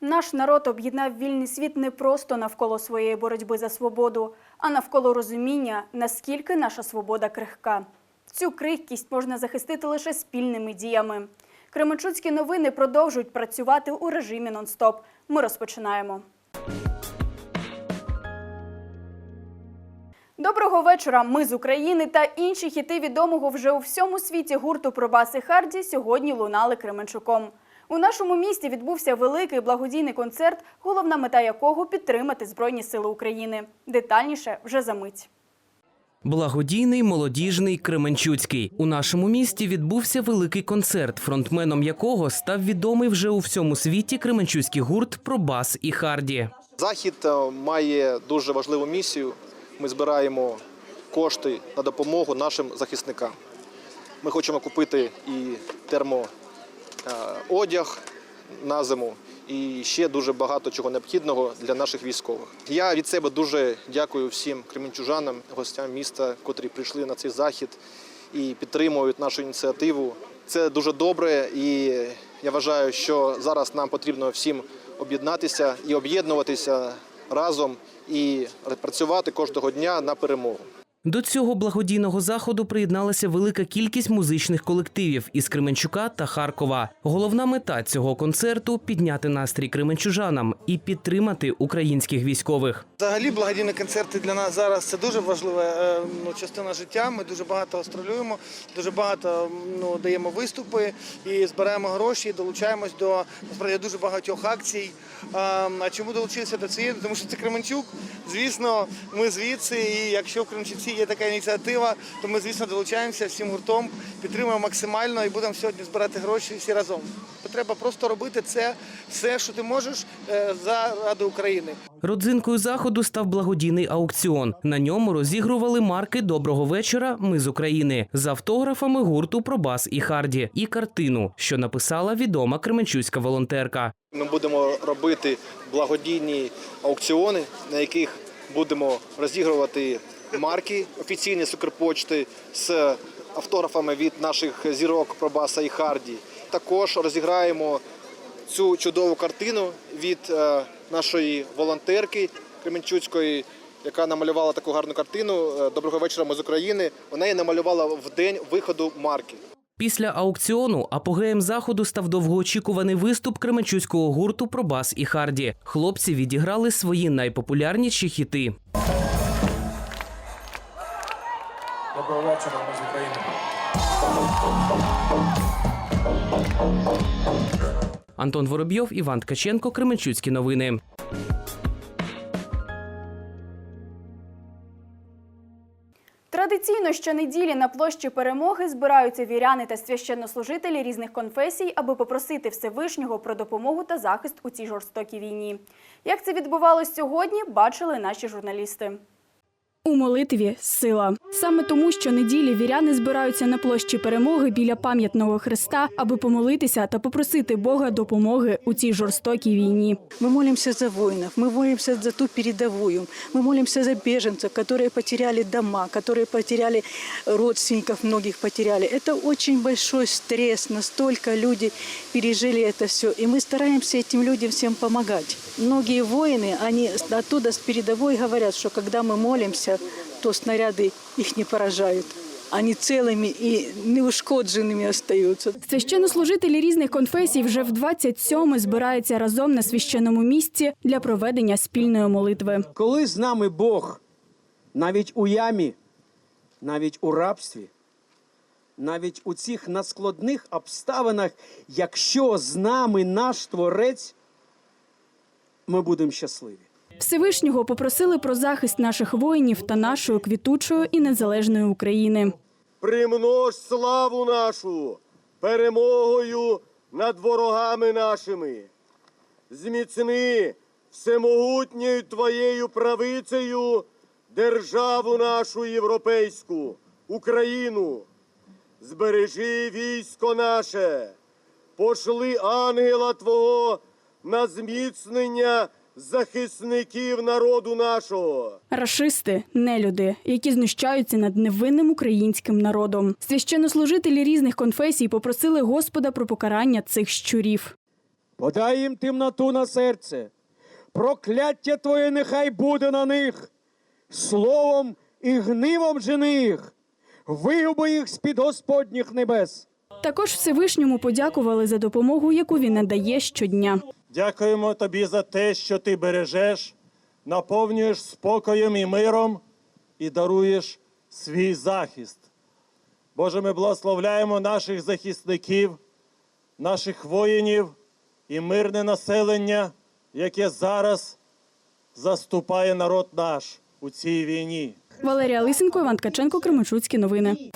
Наш народ об'єднав вільний світ не просто навколо своєї боротьби за свободу, а навколо розуміння, наскільки наша свобода крихка. Цю крихкість можна захистити лише спільними діями. Кременчуцькі новини продовжують працювати у режимі нон-стоп. Ми розпочинаємо. Доброго вечора. Ми з України та інші хіти відомого вже у всьому світі гурту Пробаси Харді сьогодні лунали Кременчуком. У нашому місті відбувся великий благодійний концерт, головна мета якого підтримати Збройні Сили України. Детальніше вже за мить. Благодійний, молодіжний, Кременчуцький. У нашому місті відбувся великий концерт, фронтменом якого став відомий вже у всьому світі кременчуцький гурт Пробас і Харді. Захід е, має дуже важливу місію. Ми збираємо кошти на допомогу нашим захисникам. Ми хочемо купити і термоодяг на зиму, і ще дуже багато чого необхідного для наших військових. Я від себе дуже дякую всім кременчужанам, гостям міста, котрі прийшли на цей захід і підтримують нашу ініціативу. Це дуже добре, і я вважаю, що зараз нам потрібно всім об'єднатися і об'єднуватися разом і працювати кожного дня на перемогу. До цього благодійного заходу приєдналася велика кількість музичних колективів із Кременчука та Харкова. Головна мета цього концерту підняти настрій кременчужанам і підтримати українських військових. Взагалі благодійні концерти для нас зараз це дуже важлива е, ну, частина життя. Ми дуже багато гастролюємо, дуже багато ну, даємо виступи і збираємо гроші, і долучаємось до насправді дуже багатьох акцій. А, чому долучилися до цієї? Тому що це Кременчук. Звісно, ми звідси, і якщо в Кременчуці є така ініціатива, то ми, звісно, долучаємося всім гуртом, підтримуємо максимально і будемо сьогодні збирати гроші всі разом. Треба просто робити це все, що ти можеш е, заради України. Родзинкою заходу став благодійний аукціон. На ньому розігрували марки Доброго вечора. Ми з України з автографами гурту Пробас і Харді і картину, що написала відома кременчуцька волонтерка. Ми будемо робити благодійні аукціони, на яких будемо розігрувати марки офіційні з з автографами від наших зірок Пробаса і Харді. Також розіграємо цю чудову картину від е, нашої волонтерки Кременчуцької, яка намалювала таку гарну картину. е, Доброго вечора, ми з України. Вона її намалювала в день виходу марки. Після аукціону апогеєм заходу став довгоочікуваний виступ кременчуцького гурту Пробас і Харді. Хлопці відіграли свої найпопулярніші хіти. Доброго вечора, ми з України. Антон Воробйов, Іван Ткаченко, Кременчуцькі новини. Традиційно щонеділі на площі перемоги збираються віряни та священнослужителі різних конфесій, аби попросити Всевишнього про допомогу та захист у цій жорстокій війні. Як це відбувалось сьогодні, бачили наші журналісти. У молитві сила саме тому, що неділі віряни збираються на площі перемоги біля пам'ятного хреста, аби помолитися та попросити Бога допомоги у цій жорстокій війні. Мы молимся за воинов, мы молимся за ту передовую, мы молимся за беженцев, которые потеряли дома, которые потеряли родственников, многих потеряли. Это очень большой стресс, настолько люди пережили это все. И мы стараемся этим людям всем помогать. Многие воины, они оттуда с передовой говорят, что когда мы молимся, то снаряды их не поражают. Они целыми и неушкодженными остаются. Священнослужителі різних конфесій вже в 27 збираються разом на священному місці для проведення спільної молитви. Коли з нами Бог навіть у ямі, навіть у рабстві, навіть у цих надскладних обставинах, якщо з нами наш Творець, ми будемо щасливі. Всевишнього попросили про захист наших воїнів та нашої квітучої і незалежної України. примнож славу нашу перемогою над ворогами нашими. Зміцни всемогутньою Твоєю правицею державу нашу європейську, Україну. Збережи військо наше, пошли ангела Твого на зміцнення захисників народу нашого. Рашисти нелюди, які знущаються над невинним українським народом. Священнослужителі різних конфесій попросили Господа про покарання цих щурів. подай їм темноту на серце. Прокляття Твоє нехай буде на них, словом і гнивом жени їх, вигуби їх з-під Господніх небес. Також Всевишньому подякували за допомогу, яку він надає щодня. Дякуємо тобі за те, що ти бережеш, наповнюєш спокоєм і миром і даруєш свій захист. Боже, ми благословляємо наших захисників, наших воїнів і мирне населення, яке зараз заступає народ наш у цій війні. Валерія Лисенко, Іван Ткаченко, Кременчуцькі новини.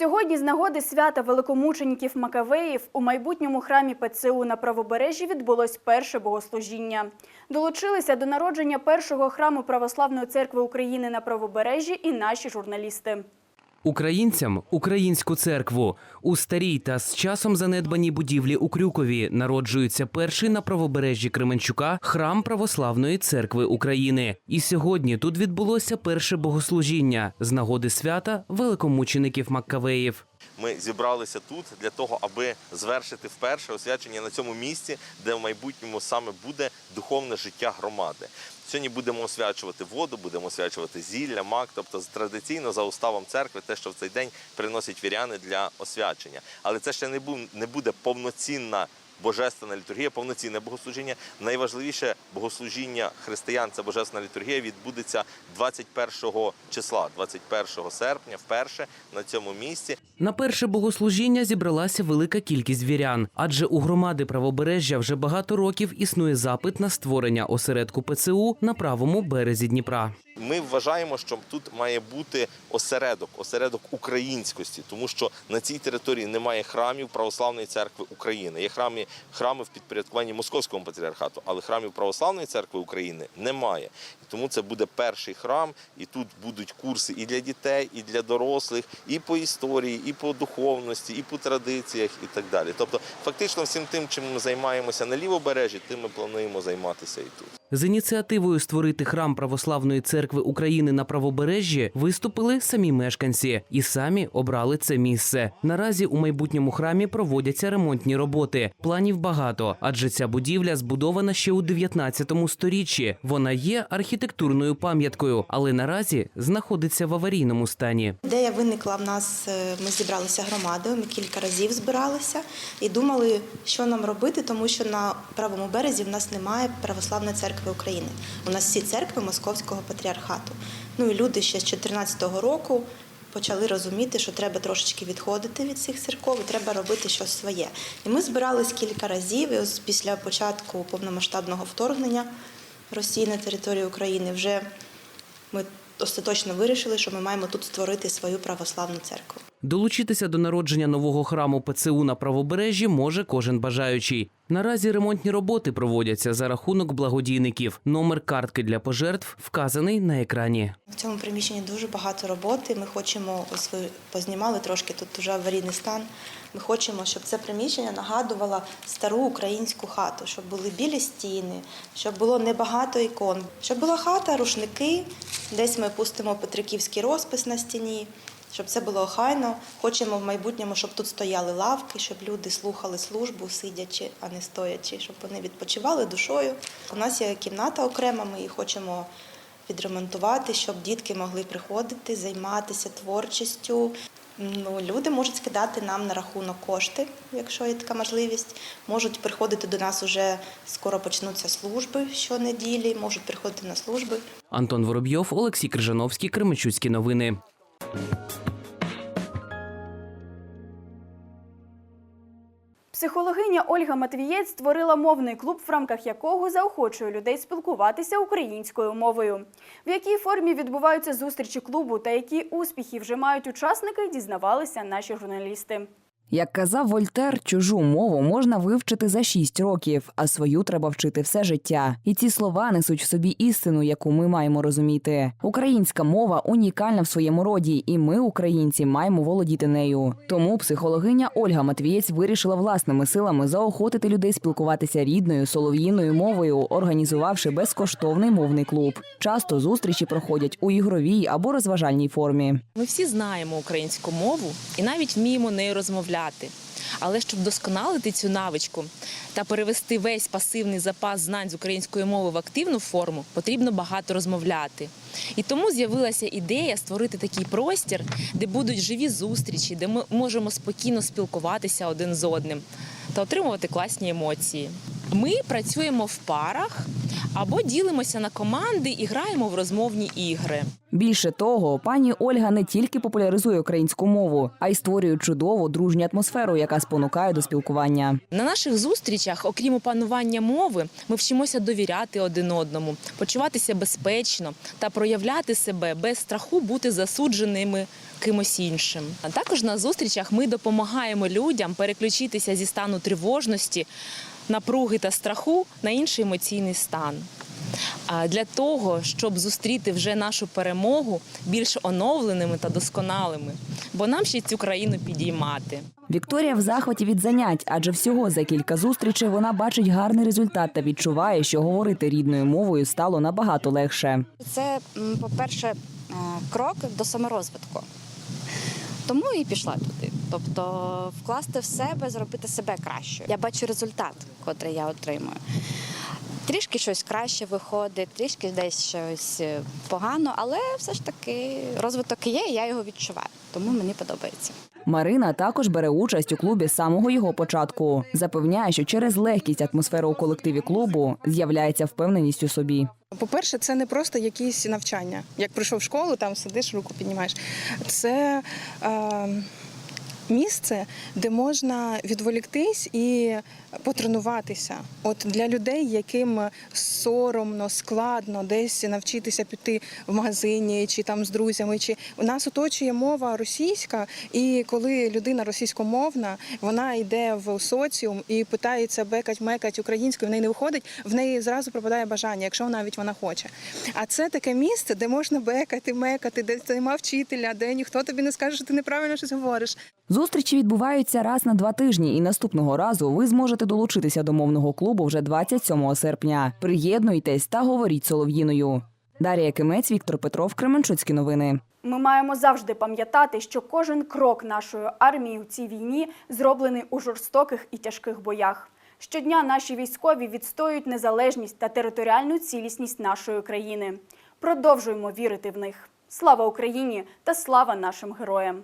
Сьогодні з нагоди свята великомучеників Макавеїв у майбутньому храмі ПЦУ на правобережжі відбулось перше богослужіння. Долучилися до народження першого храму Православної церкви України на правобережжі і наші журналісти. Українцям українську церкву у старій та з часом занедбаній будівлі у Крюкові народжується перший на правобережжі Кременчука храм Православної церкви України. І сьогодні тут відбулося перше богослужіння з нагоди свята великомучеників Маккавеїв. Ми зібралися тут для того, аби звершити вперше освячення на цьому місці, де в майбутньому саме буде духовне життя громади. Сьогодні будемо освячувати воду, будемо освячувати зілля, мак, тобто традиційно за уставом церкви, те, що в цей день приносять віряни для освячення. Але це ще не буде повноцінна божественна літургія, повноцінне богослужіння. Найважливіше богослужіння християн це божественна літургія відбудеться 21 числа, 21 серпня, вперше на цьому місці. На перше богослужіння зібралася велика кількість вірян, адже у громади правобережжя вже багато років існує запит на створення осередку ПЦУ на правому березі Дніпра. Ми вважаємо, що тут має бути осередок, осередок українськості, тому що на цій території немає храмів Православної церкви України. Є храми, храми в підпорядкуванні Московського патріархату, але храмів Православної церкви України немає. Тому це буде перший храм, і тут будуть курси і для дітей, і для дорослих, і по історії, і по духовності, і по традиціях, і так далі. Тобто, фактично, всім тим, чим ми займаємося на лівобережжі, тим ми плануємо займатися і тут. З ініціативою створити храм Православної церкви України на правобережжі виступили самі мешканці і самі обрали це місце. Наразі у майбутньому храмі проводяться ремонтні роботи. Планів багато, адже ця будівля збудована ще у 19 сторіччі. Вона є архітектурною пам'яткою, але наразі знаходиться в аварійному стані. Ідея виникла в нас. е, Ми зібралися громадою. Ми кілька разів збиралися і думали, що нам робити, тому що на правому березі в нас немає православної церкви України. У нас всі церкви Московського патріархату. Ну і люди ще з 2014 року почали розуміти, що треба трошечки відходити від цих церков і треба робити щось своє. І ми збирались кілька разів. І ось після початку повномасштабного вторгнення Росії на територію України вже ми остаточно вирішили, що ми маємо тут створити свою православну церкву. Долучитися до народження нового храму ПЦУ на правобережжі може кожен бажаючий. Наразі ремонтні роботи проводяться за рахунок благодійників. Номер картки для пожертв вказаний на екрані. В цьому приміщенні дуже багато роботи. Ми хочемо, ось ви познімали трошки тут вже аварійний стан. Ми хочемо, щоб це приміщення нагадувало стару українську хату, щоб були білі стіни, щоб було небагато ікон, щоб була хата, рушники. Десь ми пустимо Петриківський розпис на стіні, щоб це було охайно. Хочемо в майбутньому, щоб тут стояли лавки, щоб люди слухали службу, сидячи, а не стоячи, щоб вони відпочивали душою. У нас є кімната окрема, ми її хочемо відремонтувати, щоб дітки могли приходити, займатися творчістю. Ну, люди можуть скидати нам на рахунок кошти, якщо є така можливість. Можуть приходити до нас уже скоро почнуться служби щонеділі, можуть приходити на служби. Антон Воробйов, Олексій Крижановський, Кременчуцькі новини. Психологиня Ольга Матвієць створила мовний клуб, в рамках якого заохочує людей спілкуватися українською мовою. В якій формі відбуваються зустрічі клубу та які успіхи вже мають учасники, дізнавалися наші журналісти. Як казав Вольтер, чужу мову можна вивчити за 6 років, а свою треба вчити все життя. І ці слова несуть в собі істину, яку ми маємо розуміти. Українська мова унікальна в своєму роді, і ми, українці, маємо володіти нею. Тому психологиня Ольга Матвієць вирішила власними силами заохотити людей спілкуватися рідною солов'їною мовою, організувавши безкоштовний мовний клуб. Часто зустрічі проходять у ігровій або розважальній формі. Ми всі знаємо українську мову і навіть вміємо нею розмовляти. Але щоб досконалити цю навичку та перевести весь пасивний запас знань з української мови в активну форму, потрібно багато розмовляти. І тому з'явилася ідея створити такий простір, де будуть живі зустрічі, де ми можемо спокійно спілкуватися один з одним та отримувати класні емоції. Ми працюємо в парах або ділимося на команди і граємо в розмовні ігри. Більше того, пані Ольга не тільки популяризує українську мову, а й створює чудову дружню атмосферу, яка спонукає до спілкування. На наших зустрічах, окрім опанування мови, ми вчимося довіряти один одному, почуватися безпечно та проявляти себе без страху бути засудженими кимось іншим. А також на зустрічах ми допомагаємо людям переключитися зі стану тривожності, напруги та страху на інший емоційний стан. А для того, щоб зустріти вже нашу перемогу більш оновленими та досконалими, бо нам ще цю країну підіймати. Вікторія в захваті від занять, адже всього за кілька зустрічей вона бачить гарний результат та відчуває, що говорити рідною мовою стало набагато легше. Це, по-перше, е, крок до саморозвитку. Тому і пішла туди. Тобто вкласти в себе, зробити себе кращою. Я бачу результат, котрий я отримую. Трішки щось краще виходить, трішки десь щось е, погано, але все ж таки розвиток є, і я його відчуваю. Тому мені подобається. Марина також бере участь у клубі з самого його початку. Запевняє, що через легкість атмосфери у колективі клубу з'являється впевненість у собі. По-перше, це не просто якісь навчання. Як прийшов в школу, там сидиш, руку піднімаєш. Це е, місце, де можна відволіктись і потренуватися. От для людей, яким соромно, складно десь навчитися піти в магазині чи там з друзями, чи у нас оточує мова російська, і коли людина російськомовна, вона йде в соціум і питається бекать, мекать українською, в неї не виходить, в неї зразу пропадає бажання, якщо навіть вона хоче. А це таке місце, де можна бекати, мекати, де нема вчителя, де ніхто тобі не скаже, що ти неправильно щось говориш. Зустрічі відбуваються раз на два тижні, і наступного разу ви зможете долучитися до мовного клубу вже 27 серпня. Приєднуйтесь та говоріть солов'їною. Дар'я Кимець, Віктор Петров, Кременчуцькі новини. Ми маємо завжди пам'ятати, що кожен крок нашої армії у цій війні зроблений у жорстоких і тяжких боях. Щодня наші військові відстоюють незалежність та територіальну цілісність нашої країни. Продовжуємо вірити в них. Слава Україні та слава нашим героям!